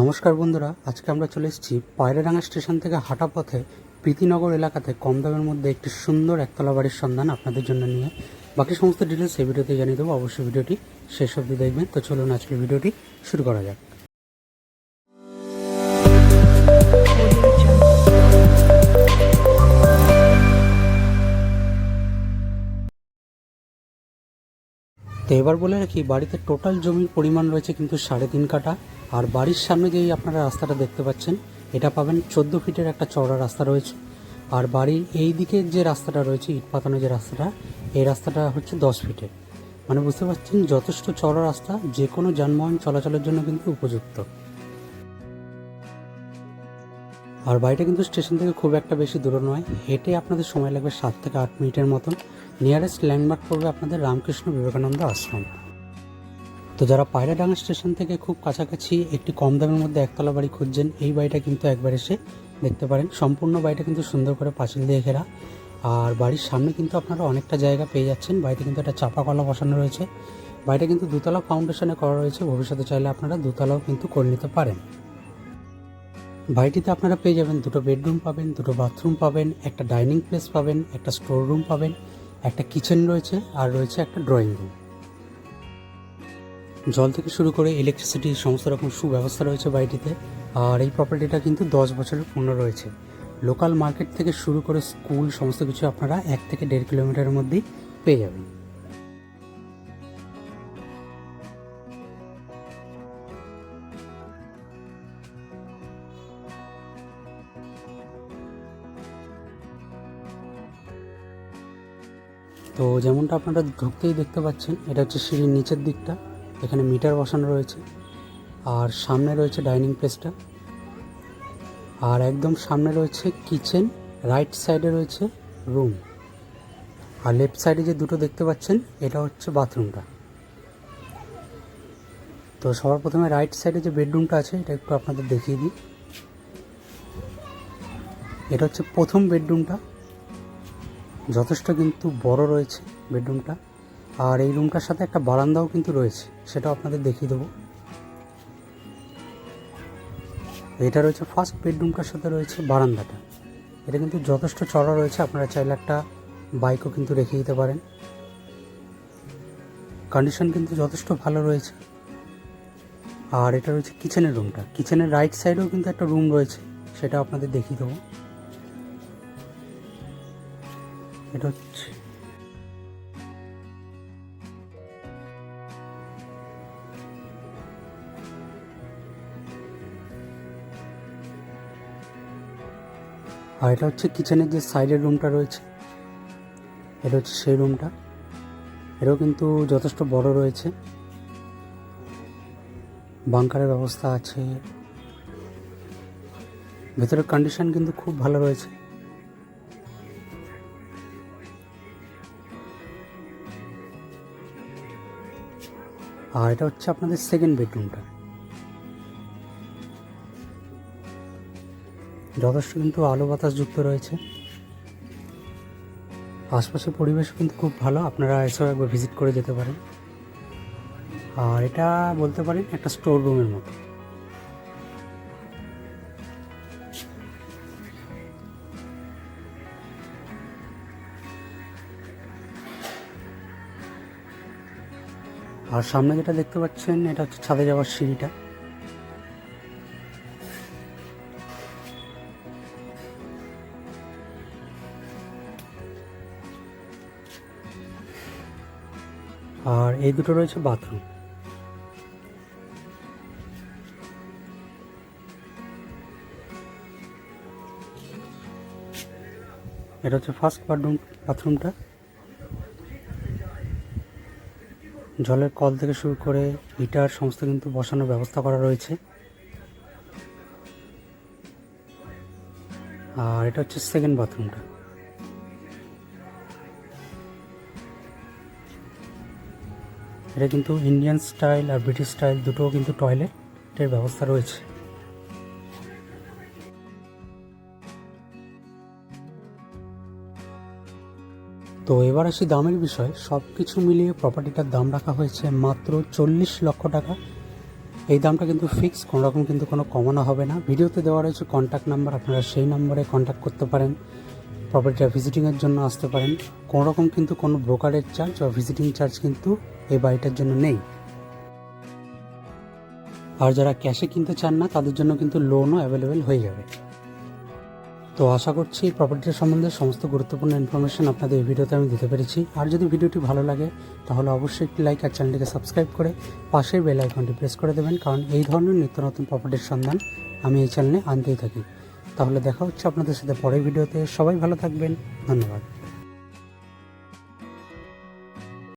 নমস্কার বন্ধুরা, আজকে আমরা চলে এসেছি পায়রাডাঙ্গা স্টেশন থেকে হাঁটা পথে প্রীতিনগর এলাকাতে। কম দামের মধ্যে একটি সুন্দর একতলা বাড়ির সন্ধান আপনাদের জন্য নিয়ে। বাকি সমস্ত ডিটেলস এই ভিডিওতে জানিয়ে দেবো। অবশ্যই ভিডিওটি শেষ অবধি দেখবেন। তো চলুন আজকের ভিডিওটি শুরু করা যাক। তো এবার বলে রাখি, বাড়িতে টোটাল জমির পরিমাণ রয়েছে কিন্তু সাড়ে তিন কাঠা। আর বাড়ির সামনে যেই আপনারা রাস্তাটা দেখতে পাচ্ছেন। এটা পাবেন চোদ্দ ফিটের একটা চওড়া রাস্তা রয়েছে। আর বাড়ির এই দিকে যে রাস্তাটা রয়েছে, ইট পাতানো যে রাস্তাটা, এই রাস্তাটা হচ্ছে দশ ফিটের। মানে বুঝতে পারছেন, যথেষ্ট চওড়া রাস্তা যে কোনো যানবাহন চলাচলের জন্য কিন্তু উপযুক্ত। আর বাড়িটা কিন্তু স্টেশন থেকে খুব একটা বেশি দূর নয়। হেঁটে আপনাদের সময় লাগবে সাত থেকে আট মিনিটের মতন। নিয়ারেস্ট ল্যান্ডমার্ক পড়বে আপনাদের রামকৃষ্ণ বিবেকানন্দ আশ্রম। তো যারা পায়রাডাঙ্গা স্টেশন থেকে খুব কাছাকাছি একটি কম দামের মধ্যে একতলা বাড়ি খুঁজছেন, এই বাড়িটা কিন্তু একবার এসে দেখতে পারেন। সম্পূর্ণ বাড়িটা কিন্তু সুন্দর করে পাঁচিল দিয়ে ঘেরা। আর বাড়ির সামনে কিন্তু আপনারা অনেকটা জায়গা পেয়ে যাচ্ছেন। বাড়িতে কিন্তু একটা চাপা কলা বসানো রয়েছে। বাড়িটা কিন্তু দুতলা ফাউন্ডেশনে করা রয়েছে। ভবিষ্যতে চাইলে আপনারা দুতলাও কিন্তু করে নিতে পারেন। বাড়িটিতে আপনারা পেয়ে যাবেন দুটো বেডরুম পাবেন, দুটো বাথরুম পাবেন, একটা ডাইনিং প্লেস পাবেন, একটা স্টোর রুম পাবেন, একটা কিচেন রয়েছে, আর রয়েছে একটা ড্রয়িং রুম জল থেকে শুরু করে ইলেকট্রিসিটি সমস্ত রকম সুব্যবস্থা রয়েছে বাড়িটিতে। আর এই প্রপার্টিটা কিন্তু দশ বছরের পূর্ণ রয়েছে। লোকাল মার্কেট থেকে শুরু করে স্কুল সমস্ত কিছু আপনারা এক থেকে দেড় কিলোমিটারের মধ্যেই পেয়ে যাবেন। তো যেমনটা আপনারা ঢুকতেই দেখতে পাচ্ছেন, এটা হচ্ছে সিঁড়ির নিচের দিকটা। এখানে মিটার বসানো রয়েছে। আর সামনে রয়েছে ডাইনিং প্লেসটা। আর একদম সামনে রয়েছে কিচেন, রাইট সাইডে রয়েছে রুম। আর লেফট সাইডে যে দুটো দেখতে পাচ্ছেন, এটা হচ্ছে বাথরুমটা। তো সবার প্রথমে রাইট সাইডে যে বেডরুমটা আছে, এটা একটু আপনাদের দেখিয়ে দিই। এটা হচ্ছে প্রথম বেডরুমটা। যথেষ্ট কিন্তু বড় রয়েছে বেডরুমটা। আর এই রুমটার সাথে একটা বারান্দাও কিন্তু রয়েছে, সেটাও আপনাদের দেখিয়ে দেবো। এটা রয়েছে ফার্স্ট বেডরুমটার সাথে রয়েছে বারান্দাটা। এটা কিন্তু যথেষ্ট চড়া রয়েছে, আপনারা চাইলে একটা বাইকও কিন্তু রেখে দিতে পারেন। কন্ডিশন কিন্তু যথেষ্ট ভালো রয়েছে। আর এটা রয়েছে কিচেনের রুমটা কিচেনের রাইট সাইডেও কিন্তু একটা রুম রয়েছে, সেটা আপনাদের দেখিয়ে দেবো। এটা হচ্ছে আর এটা হচ্ছে কিচেনের যে সাইডের রুমটা রয়েছে, এটা হচ্ছে সেই রুমটা এটাও কিন্তু যথেষ্ট বড় রয়েছে। বাংকারের ব্যবস্থা আছে। ভেতরের কন্ডিশন কিন্তু খুব ভালো রয়েছে। আর এটা হচ্ছে আপনাদের সেকেন্ড বেডরুমটা যথেষ্ট কিন্তু আলো বাতাস যুক্ত রয়েছে। আশপাশের পরিবেশ কিন্তু খুব ভালো। আপনারা এসব একবার ভিজিট করে যেতে পারেন। আর এটা বলতে পারেন একটা স্টোর রুমের মতো। আর সামনে যেটা দেখতে পাচ্ছেন, এটা হচ্ছে ছাদে যাওয়ার সিঁড়িটা। আর এই দুটো রয়েছে বাথরুম। এটা হচ্ছে ফার্স্ট বাথরুম বাথরুমটা জলের কল থেকে শুরু করে হিটার সমস্ত কিন্তু বসানোর ব্যবস্থা করা রয়েছে। আর এটা হচ্ছে সেকেন্ড বাথরুমটা এটা কিন্তু ইন্ডিয়ান স্টাইল আর ব্রিটিশ স্টাইল দুটোও কিন্তু টয়লেটের ব্যবস্থা রয়েছে। তো এবার আসি দামের বিষয়। সব কিছু মিলিয়ে প্রপার্টিটার দাম রাখা হয়েছে মাত্র চল্লিশ লক্ষ টাকা। এই দামটা কিন্তু ফিক্স কোনো রকম কিন্তু কোনো কমানো হবে না। ভিডিওতে দেওয়া রয়েছে কন্ট্যাক্ট নাম্বার আপনারা সেই নম্বরে কন্ট্যাক্ট করতে পারেন। প্রপার্টিটা ভিজিটিংয়ের জন্য আসতে পারেন। কোনো রকম কিন্তু কোনো ব্রোকারের চার্জ বা ভিজিটিং চার্জ কিন্তু এই বাড়িটার জন্য নেই। আর যারা ক্যাশে কিনতে চান না, তাদের জন্য কিন্তু লোনও অ্যাভেলেবেল হয়ে যাবে। তো আশা করছি এই প্রপার্টির সম্বন্ধে সমস্ত গুরুত্বপূর্ণ ইনফরমেশন আপনাদের এই ভিডিওতে আমি দিতে পেরেছি। আর যদি ভিডিওটি ভালো লাগে, তাহলে অবশ্যই একটি লাইক আর চ্যানেলটিকে সাবস্ক্রাইব করে পাশের বেল আইকনটি প্রেস করে দেবেন, কারণ এই ধরনের নিত্য নতুন প্রপার্টির সন্ধান আমি এই চ্যানেলে আনতেই থাকি। তাহলে দেখা হচ্ছে আপনাদের সাথে পরের ভিডিওতে। সবাই ভালো থাকবেন। ধন্যবাদ।